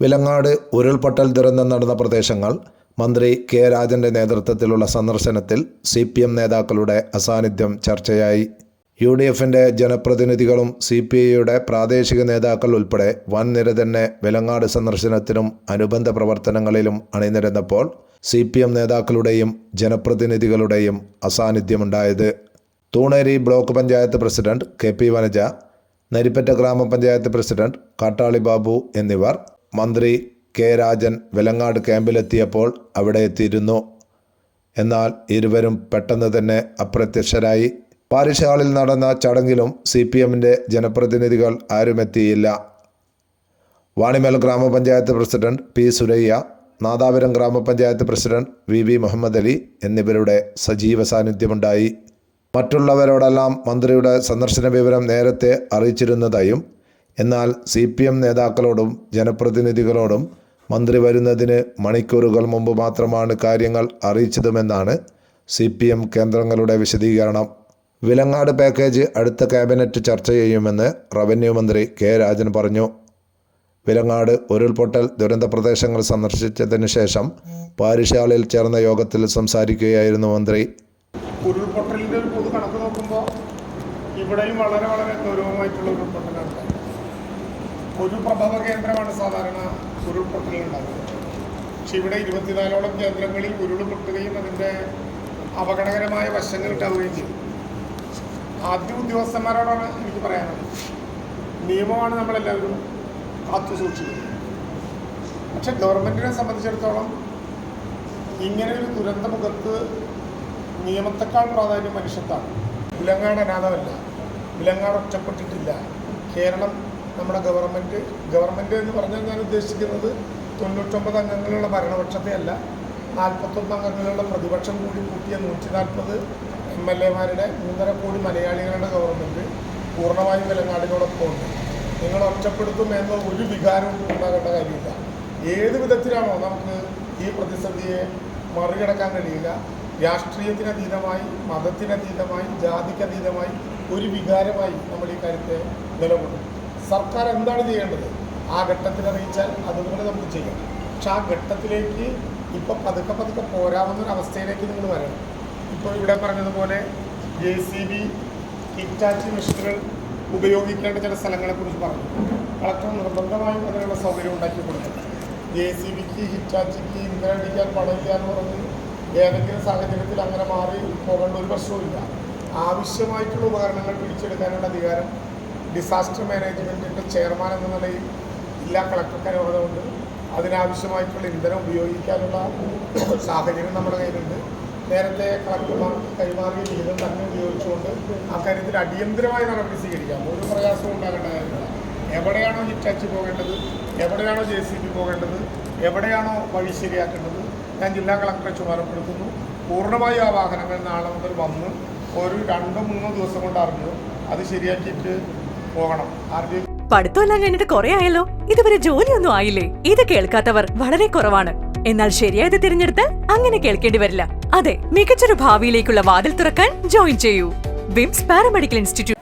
വിലങ്ങാട് ഉരുൾപൊട്ടൽ ദുരന്തം നടന്ന പ്രദേശങ്ങൾ മന്ത്രി കെ രാജന്റെ നേതൃത്വത്തിലുള്ള സന്ദർശനത്തിൽ സി പി എം നേതാക്കളുടെ അസാന്നിധ്യം ചർച്ചയായി. യു ഡി എഫിന്റെ ജനപ്രതിനിധികളും സി പി ഐയുടെ പ്രാദേശിക നേതാക്കൾ ഉൾപ്പെടെ വൻ നിര തന്നെ വിലങ്ങാട് സന്ദർശനത്തിനും അനുബന്ധ പ്രവർത്തനങ്ങളിലും അണിനിരന്നപ്പോൾ സി പി എം നേതാക്കളുടെയും ജനപ്രതിനിധികളുടെയും അസാന്നിധ്യമുണ്ടായത്. Thuneri block panchayat president K P Vanaja Naripatta ഗ്രാമപഞ്ചായത്ത് പ്രസിഡന്റ് കാട്ടാളി ബാബു എന്നിവർ മന്ത്രി കെ രാജൻ വെലങ്ങാട് ക്യാമ്പിലെത്തിയപ്പോൾ അവിടെ എത്തിയിരുന്നു. എന്നാൽ ഇരുവരും പെട്ടെന്ന് തന്നെ അപ്രത്യക്ഷരായി. പാരിഷ് ഹാളിൽ നടന്ന ചടങ്ങിലും സി പി എമ്മിന്റെ ജനപ്രതിനിധികൾ ആരുമെത്തിയില്ല വാണിമേൽ ഗ്രാമപഞ്ചായത്ത് പ്രസിഡന്റ് പി സുരയ്യ നാദാപുരം ഗ്രാമപഞ്ചായത്ത് president V V Muhammad Ali എന്നിവരുടെ സജീവ സാന്നിധ്യമുണ്ടായി. മറ്റുള്ളവരോടെല്ലാം മന്ത്രിയുടെ സന്ദർശന വിവരം നേരത്തെ അറിയിച്ചിരുന്നതായും എന്നാൽ സി പി എം നേതാക്കളോടും ജനപ്രതിനിധികളോടും മന്ത്രി വരുന്നതിന് മണിക്കൂറുകൾ മുമ്പ് മാത്രമാണ് കാര്യങ്ങൾ അറിയിച്ചതുമെന്നാണ് സി പി എം കേന്ദ്രങ്ങളുടെ വിശദീകരണം. വിലങ്ങാട് പാക്കേജ് അടുത്ത ക്യാബിനറ്റ് ചർച്ച ചെയ്യുമെന്ന് റവന്യൂ മന്ത്രി കെ രാജൻ പറഞ്ഞു. വിലങ്ങാട് ഉരുൾപൊട്ടൽ ദുരന്ത പ്രദേശങ്ങൾ സന്ദർശിച്ചതിന് ശേഷം പാരിശാലയിൽ ചേർന്ന യോഗത്തിൽ സംസാരിക്കുകയായിരുന്നു മന്ത്രി. ഉരുൾപൊട്ടലിന്റെ ഒരു പൊതു കണക്ക് നോക്കുമ്പോൾ ഇവിടെയും വളരെ വളരെ ഗൗരവമായിട്ടുള്ള ഉരുൾപൊട്ടലാണ്. ഉണ്ടായത്. ഒരു പ്രഭവ കേന്ദ്രമാണ് സാധാരണ ഉരുൾപൊട്ടലുണ്ടാകുന്നത് പക്ഷെ ഇവിടെ ഇരുപത്തിനാലോളം കേന്ദ്രങ്ങളിൽ ഉരുൾ പൊട്ടുകയും അതിന്റെ അപകടകരമായ വശങ്ങൾ ഉണ്ടാവുകയും ചെയ്തു ആദ്യ ഉദ്യോഗസ്ഥന്മാരോടാണ് എനിക്ക് പറയാനുള്ളത്. നിയമമാണ് നമ്മളെല്ലാവരും കാത്തു സൂക്ഷിക്കുന്നത് പക്ഷെ ഗവൺമെന്റിനെ സംബന്ധിച്ചിടത്തോളം ഇങ്ങനെ ഒരു ദുരന്തമുഖത്ത് നിയമത്തെക്കാൾ പ്രാധാന്യം മനുഷ്യത്താണ്. വിലങ്ങാട് അനാഥമല്ല. വിലങ്ങാട് ഒറ്റപ്പെട്ടിട്ടില്ല. കേരളം നമ്മുടെ ഗവൺമെന്റ് ഗവൺമെന്റ് എന്ന് പറഞ്ഞാൽ ഞാൻ ഉദ്ദേശിക്കുന്നത് തൊണ്ണൂറ്റൊമ്പത് അംഗങ്ങളുള്ള ഭരണപക്ഷത്തെ അല്ല നാൽപ്പത്തൊന്ന് അംഗങ്ങളുള്ള പ്രതിപക്ഷം കൂടി കൂട്ടിയ നൂറ്റി നാൽപ്പത് എം എൽ എമാരുടെ മൂന്നര കോടി മലയാളികളുടെ ഗവൺമെന്റ് പൂർണമായും വിലങ്ങാടിനോടൊപ്പം ഉണ്ട്. നിങ്ങൾ ഒറ്റപ്പെടുത്തും എന്ന ഒരു വികാരവും ഉണ്ടാകേണ്ട കാര്യമില്ല. ഏത് വിധത്തിലാണോ നമുക്ക് ഈ പ്രതിസന്ധിയെ മറികടക്കാൻ കഴിയുക രാഷ്ട്രീയത്തിനതീതമായി മതത്തിനതീതമായി ജാതിക്കതീതമായി ഒരു വികാരമായി നമ്മൾ ഈ കാര്യത്തെ നിലകൊള്ളും. സർക്കാർ എന്താണ് ചെയ്യേണ്ടത്? ആ ഘട്ടത്തിൽ അറിയിച്ചാൽ അതുപോലെ നമുക്ക് ചെയ്യാം. പക്ഷെ ആ ഘട്ടത്തിലേക്ക് ഇപ്പോൾ പതുക്കെ പതുക്കെ പോരാവുന്ന ഒരു അവസ്ഥയിലേക്ക് നിങ്ങൾ വരണം. ഇപ്പോൾ ഇവിടെ പറഞ്ഞതുപോലെ ജെ സി ബി ഹിറ്റാച്ചി മെഷീനുകൾ ഉപയോഗിക്കേണ്ട ചില സ്ഥലങ്ങളെക്കുറിച്ച് പറഞ്ഞു. കളക്ടർ നിർബന്ധമായും അതിനുള്ള സൗകര്യം ഉണ്ടാക്കി കൊടുക്കണം. ജെ സി ബിക്ക് ഹിറ്റാച്ചിക്ക് ഇന്ധനം അടിക്കാൻ എന്ന് പറഞ്ഞ് ഏതെങ്കിലും സാഹചര്യത്തിൽ അങ്ങനെ മാറി പോകേണ്ട ഒരു പ്രശ്നവുമില്ല. ആവശ്യമായിട്ടുള്ള ഉപകരണങ്ങൾ പിടിച്ചെടുക്കാനുള്ള അധികാരം ഡിസാസ്റ്റർ മാനേജ്മെന്റിന്റെ ചെയർമാൻ എന്ന നിലയിൽ ജില്ലാ കളക്ടർക്ക് അനുവാദമുണ്ട് അതിനാവശ്യമായിട്ടുള്ള ഇന്ധനം ഉപയോഗിക്കാനുള്ള സാഹചര്യം നമ്മുടെ കയ്യിലുണ്ട്. നേരത്തെ കളക്ടർമാർക്ക് കൈമാറിയ വിഹിതം തന്നെ ഉപയോഗിച്ചുകൊണ്ട് അക്കാര്യത്തിൽ അടിയന്തരമായ നടപടി സ്വീകരിക്കാം. ഒരു പ്രയാസവും ഉണ്ടാകേണ്ട കാര്യമില്ല. എവിടെയാണോ ഹിറ്റാച്ച് പോകേണ്ടത് എവിടെയാണോ ജെ സി ബി പോകേണ്ടത് എവിടെയാണോ വഴി ശരിയാക്കേണ്ടത് ഞാൻ ജില്ലാ കളക്ടറെ ചുമതലപ്പെടുത്തുന്നു. പൂർണമായും ആ വാഹനങ്ങൾ നാളെ മുതൽ വന്ന് ഒരു രണ്ടോ മൂന്നോ ദിവസം കൊണ്ട് അറിഞ്ഞു. അത് ശരിയാക്കിയിട്ട് പോകണം. പഠിത്തമെല്ലാം കഴിഞ്ഞിട്ട് കുറെ ആയല്ലോ? ഇതുവരെ ജോലിയൊന്നും ആയില്ലേ? ഇത് കേൾക്കാത്തവർ വളരെ കുറവാണ്. എന്നാൽ ശരിയായത് തിരഞ്ഞെടുത്താൽ അങ്ങനെ കേൾക്കേണ്ടി വരില്ല. അതെ മികച്ചൊരു ഭാവിയിലേക്കുള്ള വാതിൽ തുറക്കാൻ ജോയിൻ ചെയ്യൂ. വിംസ് പാരാമെഡിക്കൽ ഇൻസ്റ്റിറ്റ്യൂട്ട്